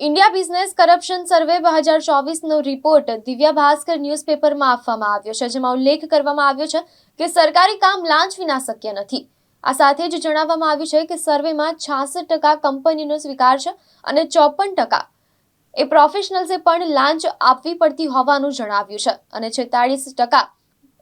India business corruption survey બે હજાર ચોવીસનો રિપોર્ટ દિવ્યા ભાસ્કર ન્યૂઝપેપરમાં આપવામાં આવ્યો છે, જેમાં ઉલ્લેખ કરવામાં આવ્યો છે કે સરકારી કામ લાંચ વિના શક્ય નથી. આ સાથે જ જણાવવામાં આવ્યું છે કે સર્વેમાં છાસઠ ટકા કંપનીનો સ્વીકાર છે અને ચોપન ટકા એ પ્રોફેશનલ્સે પણ લાંચ આપવી પડતી હોવાનું જણાવ્યું છે અને છેતાળીસ ટકા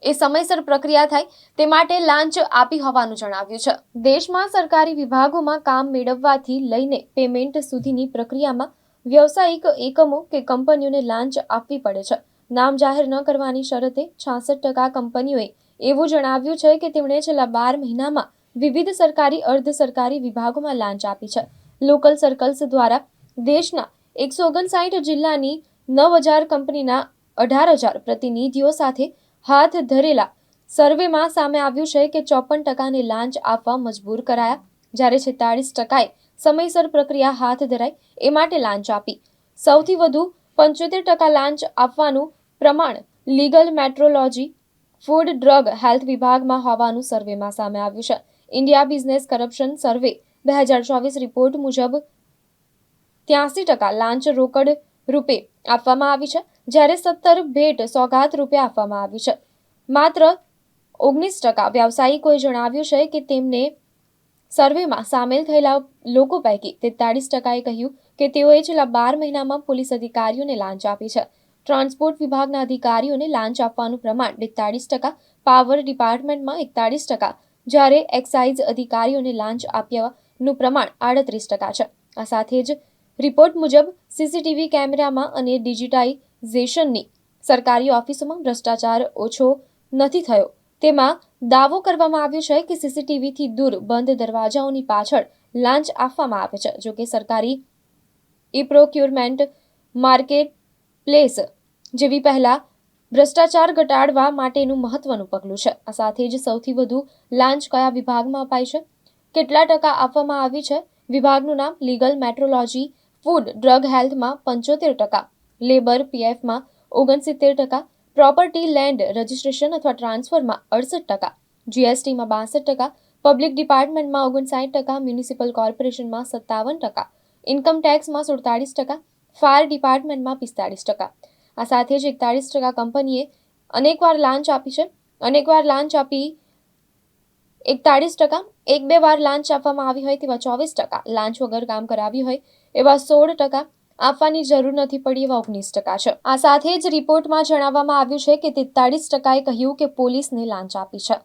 એ સમયસર પ્રક્રિયા થાય તે માટે લાંચ આપી હોવાનું જણાવ્યું છે. દેશમાં સરકારી વિભાગોમાં કામ મેળવવાથી લઈને પેમેન્ટ સુધીની પ્રક્રિયામાં વ્યવસાયિક એકમો કે કંપનીઓને લાંચ આપવી પડે છે. નામ જાહેર ન કરવાની શરતે છાસઠ ટકા કંપનીઓએ એવું જણાવ્યું છે કે તેમણે છેલ્લા બાર મહિનામાં વિવિધ સરકારી, અર્ધ સરકારી વિભાગોમાં લાંચ આપી છે. લોકલ સર્કલ્સ દ્વારા દેશના એકસો ઓગણસાઠ જિલ્લાની નવ હજાર કંપનીના અઢાર હજાર પ્રતિનિધિઓ સાથે હાથ ધરેલા સર્વેમાં સામે આવ્યું છે કે ચોપન ટકાને લાંચ આપવા મજબૂર કરાયા. જ્યારે છેતાળીસ ટકાએ સમયસર પ્રક્રિયા હાથ ધરાઈ એ માટે લાંચ આપી. સૌથી વધુ પંચોતેર ટકા લાંચ આપવાનું પ્રમાણ legal metrology, food drug health વિભાગમાં હોવાનું સર્વેમાં સામે આવ્યું છે. ઇન્ડિયા બિઝનેસ કરપ્શન સર્વે બે હજાર ચોવીસ રિપોર્ટ મુજબ ત્યાસી ટકા લાંચ રોકડ રૂપે આપવામાં આવી છે, જ્યારે સત્તર ભેટ સોગાત રૂપે આપવામાં આવી છે. માત્ર ઓગણીસ ટકા. વ્યાવસાયિકોએ જણાવ્યું છે કે તેમને સર્વેમાં સામેલ થયેલા લોકો પૈકી તેતાળીસ ટકાએ કહ્યું કે તેઓએ છેલ્લા બાર મહિનામાં પોલીસ અધિકારીઓને લાંચ આપી છે. ટ્રાન્સપોર્ટ વિભાગના અધિકારીઓને લાંચ આપવાનું પ્રમાણ બેતાળીસ ટકા, પાવર ડિપાર્ટમેન્ટમાં એકતાળીસ ટકા, જ્યારે એક્સાઇઝ અધિકારીઓને લાંચ આપ્યાનું પ્રમાણ આડત્રીસ ટકા છે. આ સાથે જ રિપોર્ટ મુજબ સીસીટીવી કેમેરામાં અને ડિજિટાઇઝેશનની સરકારી ઓફિસોમાં ભ્રષ્ટાચાર ઓછો નથી થયો. તેમાં દાવો કરવામાં આવ્યો છે કે સીસીટીવીથી દૂર બંધ દરવાજાઓની પાછળ લાંચ આપવામાં આવે છે, જોકે સરકારી ઈ પ્રોક્યુરમેન્ટ માર્કેટ પ્લેસ જેવી પહેલા ભ્રષ્ટાચાર ઘટાડવા માટેનું મહત્વનું પગલું છે. આ સાથે જ સૌથી વધુ લાંચ કયા વિભાગમાં અપાય છે? કેટલા ટકા આપવામાં આવી છે? વિભાગનું નામ લીગલ મેટ્રોલોજી ફૂડ ડ્રગ હેલ્થમાં પંચોતેર ટકા, લેબર પીએફમાં ઓગણસિત્તેર ટકા પ્રોપર્ટી લેન્ડ રજિસ્ટ્રેશન અથવા ટ્રાન્સફરમાં અડસઠ ટકા, જીએસટીમાં બાસઠ ટકા, પબ્લિક ડિપાર્ટમેન્ટમાં ઓગણસાઠ ટકા, મ્યુનિસિપલ કોર્પોરેશનમાં સત્તાવન ટકા, ઇન્કમ ટેક્સમાં સુડતાળીસ ટકા, ફાયર ડિપાર્ટમેન્ટમાં પિસ્તાળીસ ટકા. આ સાથે જ એકતાળીસ ટકા કંપનીએ અનેકવાર લાંચ આપી છે. અનેકવાર લાંચ આપી એકતાળીસ ટકા, એક બે વાર લાંચ આપવામાં આવી હોય તેવા ચોવીસ ટકા. લાંચ વગર કામ કરાવ્યું હોય એવા સોળ ટકા આપવાની જરૂર નથી પડી એવા ઓગણીસ ટકા છે. આ સાથે જ રિપોર્ટમાં જણાવવામાં આવ્યું છે કે તેતાળીસ ટકાએ કહ્યું કે પોલીસને લાંચ આપી છે.